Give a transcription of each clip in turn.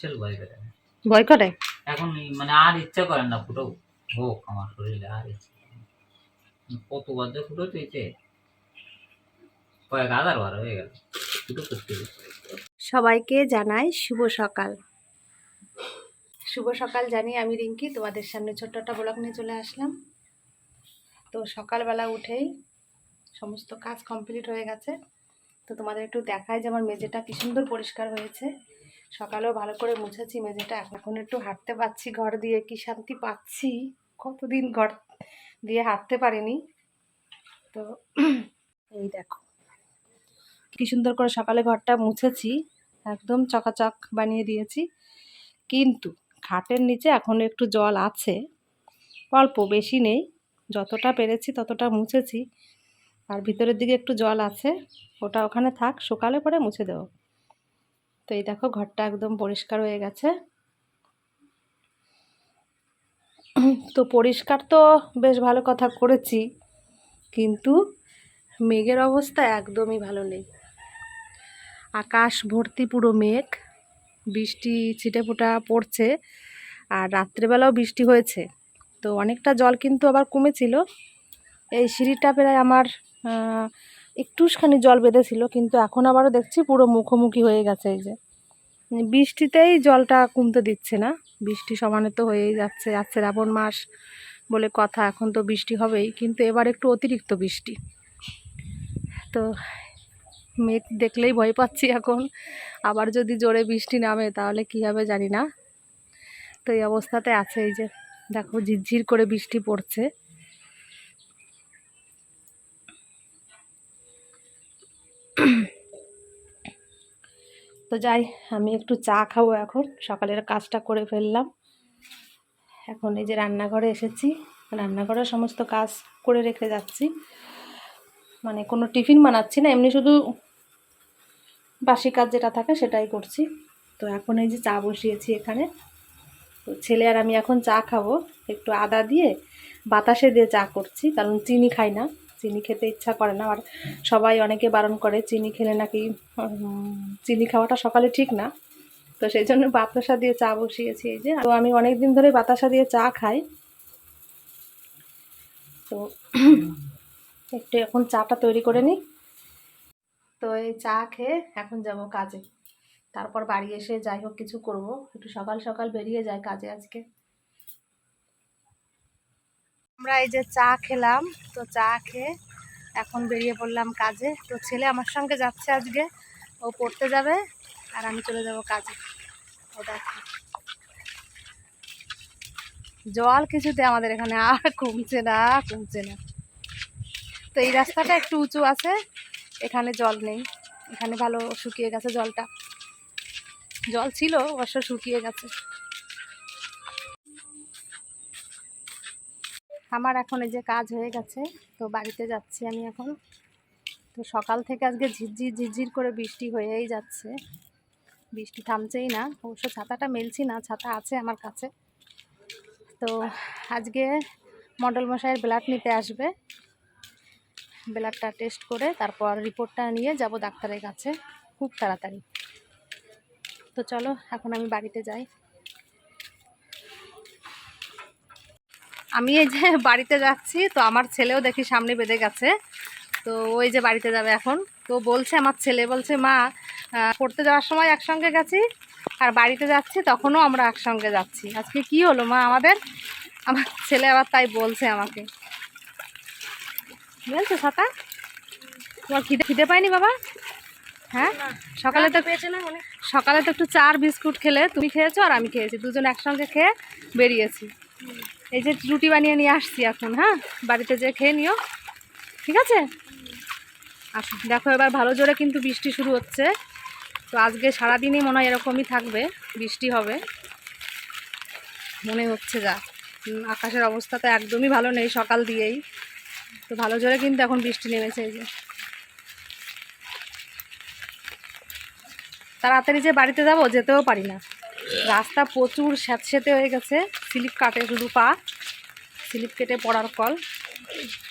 বিশাল ভয় করে ভয় করে? এখন মানে আর ইচ্ছা করে না ফুটো হোক আমার শরীরে আর ইচ্ছা ফুটো কয়েক হাজার বার হয়ে গেল। ফুটো করতে করতে। সবাইকে জানাই শুভ সকাল। শুভ সকাল জানি আমি রিঙ্কি তোমাদের সামনে ছোট্ট একটা ব্লগ নিয়ে চলে আসলাম। তো সকালবেলা উঠেই সমস্ত কাজ কমপ্লিট হয়ে গেছে। তো তোমাদের একটু দেখায় যে আমার মেঝেটা কি সুন্দর পরিষ্কার হয়েছে। সকালেও ভালো করে মুছেছি, মেঝেটা এখন একটু হাঁটতে পারছি, ঘর দিয়ে কি শান্তি পাচ্ছি? কতদিন ঘর দিয়ে হাঁটতে পারিনি? তো এই দেখো। কি সুন্দর করে সকালে ঘরটা মুছেছি, একদম চকাচক বানিয়ে দিয়েছি। কিন্তু খাটের নিচে এখনও একটু জল আছে, অল্প বেশি নেই, যতটা পেরেছি ততটা মুছেছি। আর ভিতরের দিকে একটু জল আছে, ওটা ওখানে থাক সকালে পরে মুছে দেবো। তো এই দেখো, ঘরটা একদম পরিষ্কার হয়ে গেছে। তো পরিষ্কার তো বেশ ভালো কথা করেছি, কিন্তু মেঘের অবস্থা একদমই ভালো নেই। আকাশ ভর্তি পুরো মেঘ, বৃষ্টি ছিটেফোঁটা পড়ছে, আর রাত্রেবেলাও বৃষ্টি হয়েছে। তো অনেকটা জল কিন্তু আবার কমেছিল। এই সিঁড়িটা প্রায় আমার একটুখানি জল বেঁধেছিল, কিন্তু এখন আবারও দেখছি পুরো মুখোমুখি হয়ে গেছে এই যে। মানে বৃষ্টিতেই জলটা কমতে দিচ্ছে না, বৃষ্টি সমানে তো হয়েই যাচ্ছে আর শ্রাবণ মাস বলে কথা, এখন তো বৃষ্টি হবেই, কিন্তু এবার একটু অতিরিক্ত বৃষ্টি। তো মেঘ দেখলেই ভয় পাচ্ছি এখন, আবার যদি জোরে বৃষ্টি নামে তাহলে কী হবে জানি না। তো এই অবস্থাতে আছে এই যে, দেখো ঝিরঝির করে বৃষ্টি পড়ছে। তো যাই, আমি একটু চা খাব এখন। সকালের কাজটা করে ফেললাম। এখন এই যে রান্নাঘরে এসেছি। রান্নাঘরের সমস্ত কাজ করে রেখে যাচ্ছি। মানে কোনো টিফিন বানাচ্ছি না, এমনি শুধু বাসি কাজ যেটা থাকে সেটাই করছি। তো এখন এই যে চা বসিয়েছি এখানে। তো ছেলে আর আমি এখন চা খাব। একটু আদা দিয়ে বাতাসে দিয়ে চা করছি, কারণ চিনি খাই না। চিনি খেতে ইচ্ছা করে না, আর সবাই অনেকে বারণ করে চিনি খেলে নাকি চিনি খাওয়াটা সকালে ঠিক না। তো সেই জন্য বাতাসা দিয়ে চা বসিয়েছি এই যে। তো আমি অনেক দিন ধরে বাতাসা দিয়ে চা খাই। তো একটু এখন চাটা তৈরি করে নিই। তো এই চা খেয়ে এখন যাব কাজে। তারপর বাড়ি এসে যাই হোক কিছু করব। একটু সকাল সকাল বেরিয়ে যায় কাজে আজকে। আমরা এই যে চা খেলাম, তো চা খেয়ে এখন বেরিয়ে পড়লাম কাজে। তো ছেলে আমার সঙ্গে যাচ্ছে আজকে, ও পড়তে যাবে আর আমি চলে যাব কাজে। ও দেখো। জল কিছুতে আমাদের এখানে আর কমছে না কমছে না। তো এই রাস্তাটা একটু উঁচু আছে, এখানে জল নেই। এখানে ভালো শুকিয়ে গেছে জলটা। জল ছিল, অবশ্য শুকিয়ে গেছে। আমার এখন এই যে কাজ হয়ে গেছে, তো বাড়িতে যাচ্ছি আমি এখন। তো সকাল থেকে আজকে ঝিরঝির ঝিরঝির করে বৃষ্টি হয়েই যাচ্ছে। বৃষ্টি থামছেই না, অবশ্য ছাতাটা মেলছি না, ছাতা আছে আমার কাছে। তো আজকে মণ্ডল মশাইয়ের ব্লাড নিতে আসবে। ব্লাডটা টেস্ট করে তারপর রিপোর্টটা নিয়ে যাব ডাক্তারের কাছে, খুব তাড়াতাড়ি। তো চলো, এখন আমি বাড়িতে যাই। আমি এই যে বাড়িতে যাচ্ছি তো আমার ছেলেও দেখি সামনে বেঁধে গেছে। তো ওই যে বাড়িতে যাবে এখন। তো বলছে আমার ছেলে বলছে মা পড়তে যাওয়ার সময় একসঙ্গে গেছি আর বাড়িতে যাচ্ছি তখনও আমরা একসঙ্গে যাচ্ছি। আজকে কি হলো মা আমাদের? আমার ছেলে আবার তাই বলছে আমাকে। বুঝেছ ছাতা তোমার খিদে খিদে পায়নি বাবা? হ্যাঁ? সকালে তো পেয়েছে না মানে। সকালে তো একটু চার বিস্কুট খেলে তুমি খেয়েছো আর আমি খেয়েছি। দুজন একসঙ্গে খেয়ে বেরিয়েছি। এই যে রুটি বানিয়ে নিয়ে আসছি এখন হ্যাঁ? বাড়িতে যেয়ে খেয়ে নিও। ঠিক আছে? আসো, দেখো এবার ভালো জোরে কিন্তু বৃষ্টি শুরু হচ্ছে। তো আজকে সারাদিনই মনে হয় এরকমই থাকবে, বৃষ্টি হবে। মনে হচ্ছে যা। আকাশের অবস্থা তো একদমই ভালো নেই সকাল দিয়েই। তো ভালো জোরে কিন্তু এখন বৃষ্টি নেমেছে এই যে। তাড়াতাড়ি যে বাড়িতে যাব, যেতেও পারি না। রাস্তা প্রচুর স্যাঁতস্যাঁতে হয়ে গেছে। স্লিপ কাটে শুধু পা। স্লিপ কেটে পড়ার কল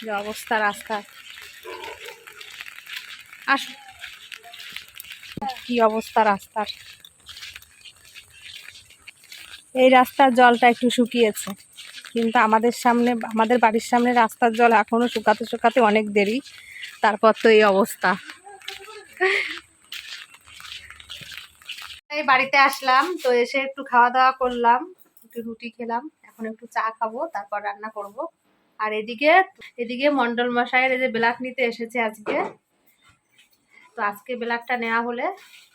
যে অবস্থা রাস্তা। আস। কি অবস্থা রাস্তার। এই রাস্তার জলটা একটু শুকিয়েছে। কিন্তু আমাদের সামনে, আমাদের বাড়ির সামনে রাস্তার জল এখনও শুকাতে শুকাতে অনেক দেরি। তারপর তো এই অবস্থা। এই বাড়িতে আসলাম তো এসে একটু খাওয়া দাওয়া করলাম একটু রুটি খেলাম এখন একটু চা খাব তারপর রান্না করব আর এদিকে এদিকে মন্ডল মশাইয়ের এই যে ব্লাক নিতে এসেছে আজকে তো আজকে ব্লাকটা নেওয়া হলে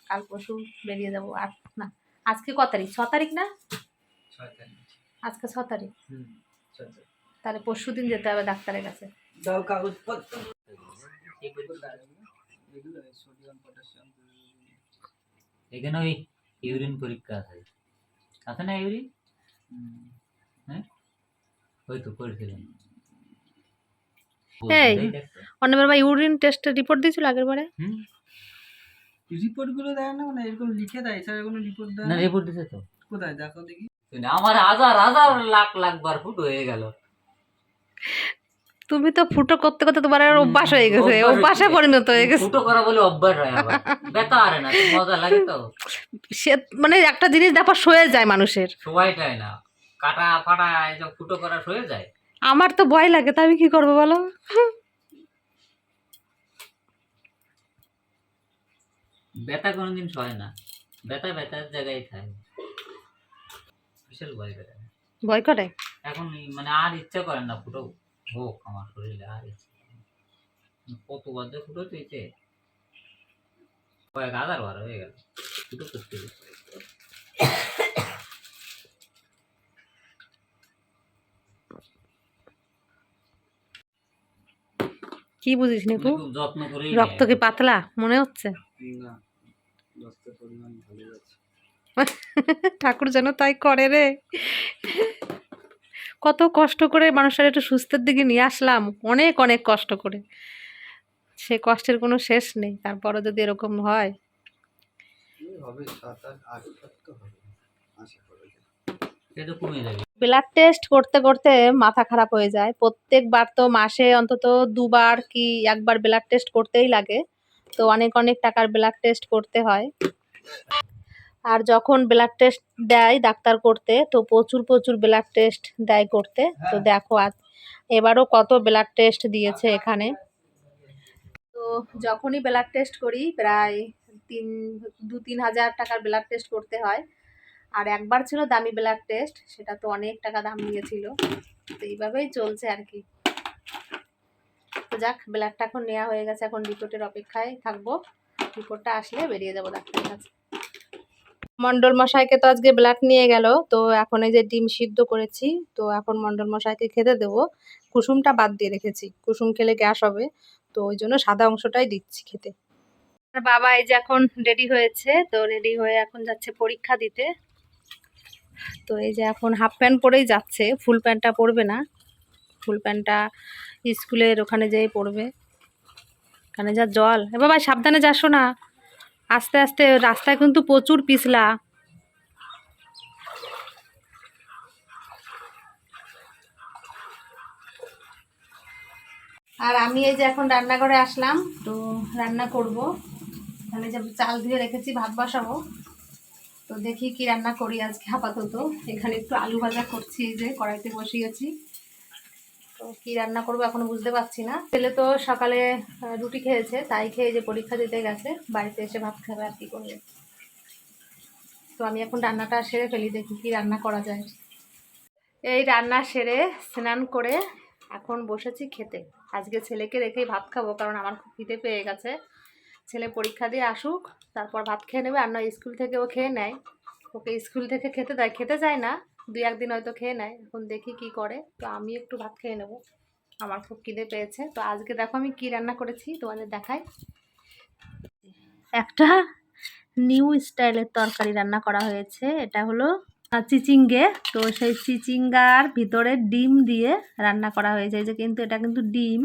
কাল পরশু বেরিয়ে যাব আর না আজকে ক তারিখ ছ তারিখ না আজকে ছ তারিখ তাহলে পরশু দিন যেতে হবে ডাক্তারের কাছে কাগজপত্র এখানে ওই ইউরিন পরীক্ষা আছে। আছে না ইউরিন? হ্যাঁ? ওই তো করেছিলেন এই। অন্যবার ভাই ইউরিন টেস্টের রিপোর্ট দিয়েছিল আগের বারে হুম? রিপোর্টগুলো দেয় না মানে এরকম লিখে দেয় এছাড়া কোনো রিপোর্ট দেয় না না। রিপোর্ট দিছে তো। কোথায়? দেখো দেখি। আমার হাজার হাজার লাখ লাখ বার ফুট হয়ে গেল। তুমি তো ফুটো করতে করতে তোমার আর অভ্যাস হয়ে গেছে অভ্যাস পরিণত হয়ে গেছে। ফুটো করা বলে অভ্যাস হয় আরে না মজা লাগে তো। সে মানে একটা জিনিস দেখো সয়ে যায় মানুষের। সময়টাই না। কাটা ফাটা এইসব ফুটো করা হয়ে যায়। আমার তো ভয় লাগে তা আমি কি করব বলো? ব্যথা কোনোদিন সয় না। ব্যথা ব্যথার জায়গায় থাকে। বিশাল ভয় ব্যথা ভয় করে? এখন মানে আর ইচ্ছা করে না ফুটো। হোক আমার শরীরে আর না। কতবার যে ফুটো তুইছে কয়েক হাজার বার হয়ে গেল। ফুটো করতে কি বুঝিস নিকু যত্ন করে রক্ত কি পাতলা? মনে হচ্ছে? না ঠাকুর যেন তাই করে রে। কত কষ্ট করে মানুষের একটু সুস্থের দিকে নিয়ে আসলাম। অনেক অনেক কষ্ট করে। সে কষ্টের কোনো শেষ নেই। তারপরে যদি এরকম হয়। ব্লাড টেস্ট করতে করতে মাথা খারাপ হয়ে যায়। প্রত্যেকবার তো মাসে অন্তত দুবার কি একবার ব্লাড টেস্ট করতেই লাগে। তো অনেক অনেক টাকার ব্লাড টেস্ট করতে হয়। আর যখন ব্লাড টেস্ট দেয় ডাক্তার করতে তো প্রচুর প্রচুর ব্লাড টেস্ট দেয় করতে। তো দেখো আজ এবারও কত ব্লাড টেস্ট দিয়েছে এখানে। তো যখনই ব্লাড টেস্ট করি প্রায় তিন দু তিন হাজার টাকার ব্লাড টেস্ট করতে হয়। আর একবার ছিল দামি ব্লাড টেস্ট সেটা তো অনেক টাকা দাম নিয়েছিল। তো এইভাবেই চলছে আর কি। তো যাক ব্লাডটা এখন নেওয়া হয়ে গেছে এখন রিপোর্টের অপেক্ষায় থাকব। রিপোর্টটা আসলে বেরিয়ে যাব ডাক্তারের কাছে। মন্ডল মশাইকে তো আজকে ব্লাড নিয়ে গেল, তো এখন এই যে ডিম সিদ্ধ করেছি, তো এখন মন্ডল মশাইকে খেতে দেবো। কুসুমটা বাদ দিয়ে রেখেছি, কুসুম খেলে গ্যাস হবে, তো ওই জন্য সাদা অংশটাই দিচ্ছি খেতে। বাবা এই যে এখন রেডি হয়েছে, তো রেডি হয়ে এখন যাচ্ছে পরীক্ষা দিতে। তো এই যে এখন হাফ প্যান্ট পরেই যাচ্ছে ফুল প্যান্টটা পরবে না। ফুল প্যান্টটা স্কুলের ওখানে যেয়ে পরবে। ওখানে যা জল, এ বাবা সাবধানে যাসো না। আস্তে আস্তে রাস্তায় কিন্তু প্রচুর পিছলা। আর আমি এই যে এখন রান্নাঘরে আসলাম, তো রান্না করব। এখানে যে চাল ধুয়ে রেখেছি, ভাত বসাবো। তো দেখি কি রান্না করি আজকে আপাতত। এখানে একটু আলু ভাজা করছি, এই যে কড়াইতে বসিয়েছি। তো কি রান্না করব এখনও বুঝতে পারছি না। ছেলে তো সকালে রুটি খেয়েছে, তাই খেয়ে যে পরীক্ষা দিতে গেছে, বাড়িতে এসে ভাত খাবে আর কি করবে। তো আমি এখন রান্নাটা সেরে ফেলি, দেখি কি রান্না করা যায়। এই রান্না সেরে স্নান করে এখন বসেছি খেতে। আজকে ছেলেকে রেখেই ভাত খাব, কারণ আমার খুব খিদে পেয়ে গেছে। ছেলে পরীক্ষা দিয়ে আসুক, তারপর ভাত খেয়ে নেবে, আর নয়, স্কুল থেকে ও খেয়ে নেয়। ওকে স্কুল থেকে খেতে দেয়, খেতে যায় না। দুই একদিন হয়তো খেয়ে নেয়। এখন দেখি কি করে। তো আমি একটু ভাত খেয়ে নেব। আমার খুব খিদে পেয়েছে। তো আজকে দেখো আমি কি রান্না করেছি, তোমাদের দেখাই। একটা নিউ স্টাইলের তরকারি রান্না করা হয়েছে। এটা হলো চিচিঙ্গে। তো সেই চিচিঙ্গার ভিতরে ডিম দিয়ে রান্না করা হয়েছে। যে কিন্তু এটা কিন্তু ডিম।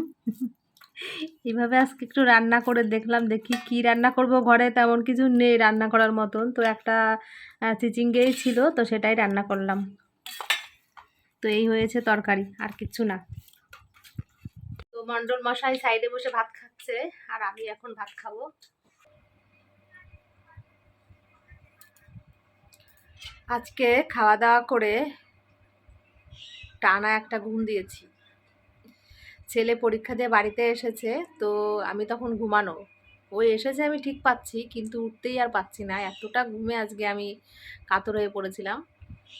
এইভাবে আজকে একটু রান্না করে দেখলাম, দেখি কি রান্না করব ঘরে। তেমন কিছু নেই রান্না করার মতন। তো একটা চিচিঙ্গেই ছিল, তো সেটাই রান্না করলাম। তো এই হয়েছে তরকারি, আর কিছু না। তো মন্ডল মশাই সাইডে বসে ভাত খাচ্ছে, আর আমি এখন ভাত খাব। আজকে খাওয়া দাওয়া করে টানা একটা ঘুম দিয়েছি। ছেলে পরীক্ষা দিয়ে বাড়িতে এসেছে, তো আমি তখন ঘুমানো। ওই এসেছে আমি ঠিক পাচ্ছি, কিন্তু উঠতেই আর পাচ্ছি না। এতটা ঘুমে আজকে আমি কাতর হয়ে পড়েছিলাম।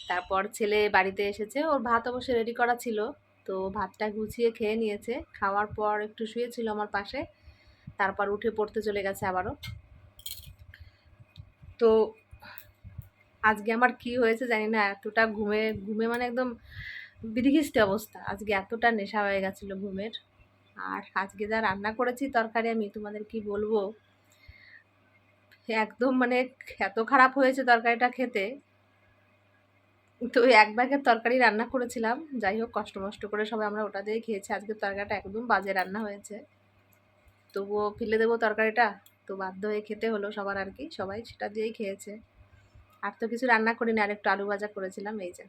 তারপর ছেলে বাড়িতে এসেছে, ওর ভাত অবশ্য রেডি করা ছিল, তো ভাতটা গুছিয়ে খেয়ে নিয়েছে। খাওয়ার পর একটু শুয়েছিল আমার পাশে, তারপর উঠে পড়তে চলে গেছে আবারও। তো আজকে আমার কি হয়েছে জানি না, এতটা ঘুমে ঘুমে মানে একদম বিধিখিস্তি অবস্থা। আজকে এতটা নেশা হয়ে গেছিল ঘুমের। আর আজকে যা রান্না করেছি তরকারি, আমি তোমাদের কি বলব? একদম মানে এত খারাপ হয়েছে তরকারিটা খেতে। তো এক ব্যাগের তরকারি রান্না করেছিলাম। যাই হোক, কষ্ট মষ্ট করে সবাই আমরা ওটা দিয়ে খেয়েছি। আজকে তরকারিটা একদম বাজে রান্না হয়েছে। তবুও ফেলে দেবো তরকারিটা? তো বাধ্য হয়ে খেতে হলো সবার আর কি। সবাই সেটা দিয়েই খেয়েছে। আর তো কিছু রান্না করিনি আর একটু আলু ভাজা করেছিলাম, এই যে।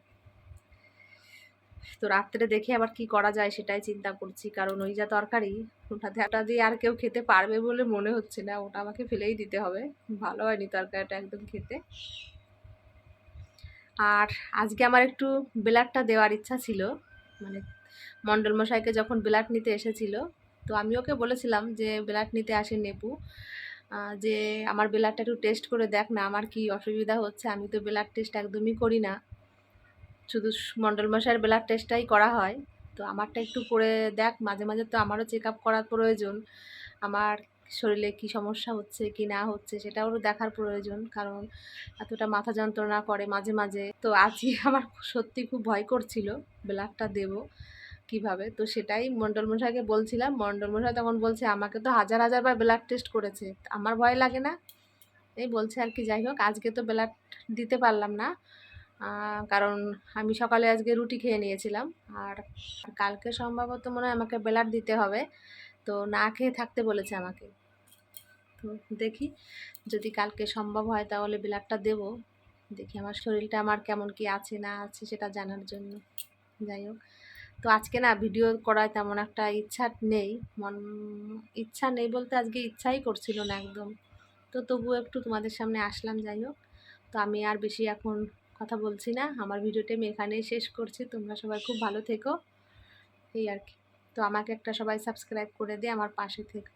তো রাত্রে দেখে আবার কি করা যায় সেটাই চিন্তা করছি, কারণ ওই যা তরকারি, ওটাতে ওটা দিয়ে আর কেউ খেতে পারবে বলে মনে হচ্ছে না, ওটা আমাকে ফেলেই দিতে হবে, ভালো হয়নি তরকারিটা একদম খেতে। আর আজকে আমার একটু বেলারটা দেওয়ার ইচ্ছা ছিল মানে মণ্ডল মশাইকে যখন বেলাট নিতে এসেছিল, তো আমি ওকে বলেছিলাম যে বেলাট নিতে আসে নেপু যে আমার বেলারটা একটু টেস্ট করে দেখ না, আমার কি অসুবিধা হচ্ছে, আমি তো বেলার টেস্ট একদমই করি না। শুধু মণ্ডল মশাইয়ের বেলার টেস্টটাই করা হয়। তো আমারটা একটু করে দেখ, মাঝে মাঝে তো আমারও চেক আপ করার প্রয়োজন। আমার শরীরে কি সমস্যা হচ্ছে, কি না হচ্ছে সেটাও দেখার প্রয়োজন। কারণ এতটা মাথা যন্ত্রণা করে মাঝে মাঝে। তো আজই আমার সত্যি খুব ভয় করছিল ব্লাডটা দেবো কীভাবে? তো সেটাই মণ্ডল মশাইকে বলছিলাম। মণ্ডল মশাই তখন বলছে, আমাকে তো হাজার হাজার বার ব্লাড টেস্ট করেছে। আমার ভয় লাগে না? এই বলছে আর কি, যাই হোক, আজকে তো ব্লাড দিতে পারলাম না। কারণ আমি সকালে আজকে রুটি খেয়ে নিয়েছিলাম। আর কালকে সম্ভবত মনে হয় আমাকে ব্লাড দিতে হবে, তো না খেয়ে থাকতে বলেছে আমাকে। তো দেখি যদি কালকে সম্ভব হয় তাহলে ব্লাডটা দেবো। দেখি আমার শরীরটা আমার কেমন কি আছে, না আছে সেটা জানার জন্য। যাই হোক, তো আজকে না ভিডিও করার তেমন একটা ইচ্ছা নেই। মন, ইচ্ছা নেই বলতে আজকে ইচ্ছাই করছিল না একদম। তো তবুও একটু তোমাদের সামনে আসলাম, যাই হোক। তো আমি আর বেশি এখন কথা বলছি না। আমার ভিডিওটা আমি এখানেই শেষ করছি। তোমরা সবাই খুব ভালো থেকো। এই আর কি। তো আমাকে একটা সবাই সাবস্ক্রাইব করে দিয়ে আমার পাশে থেকো।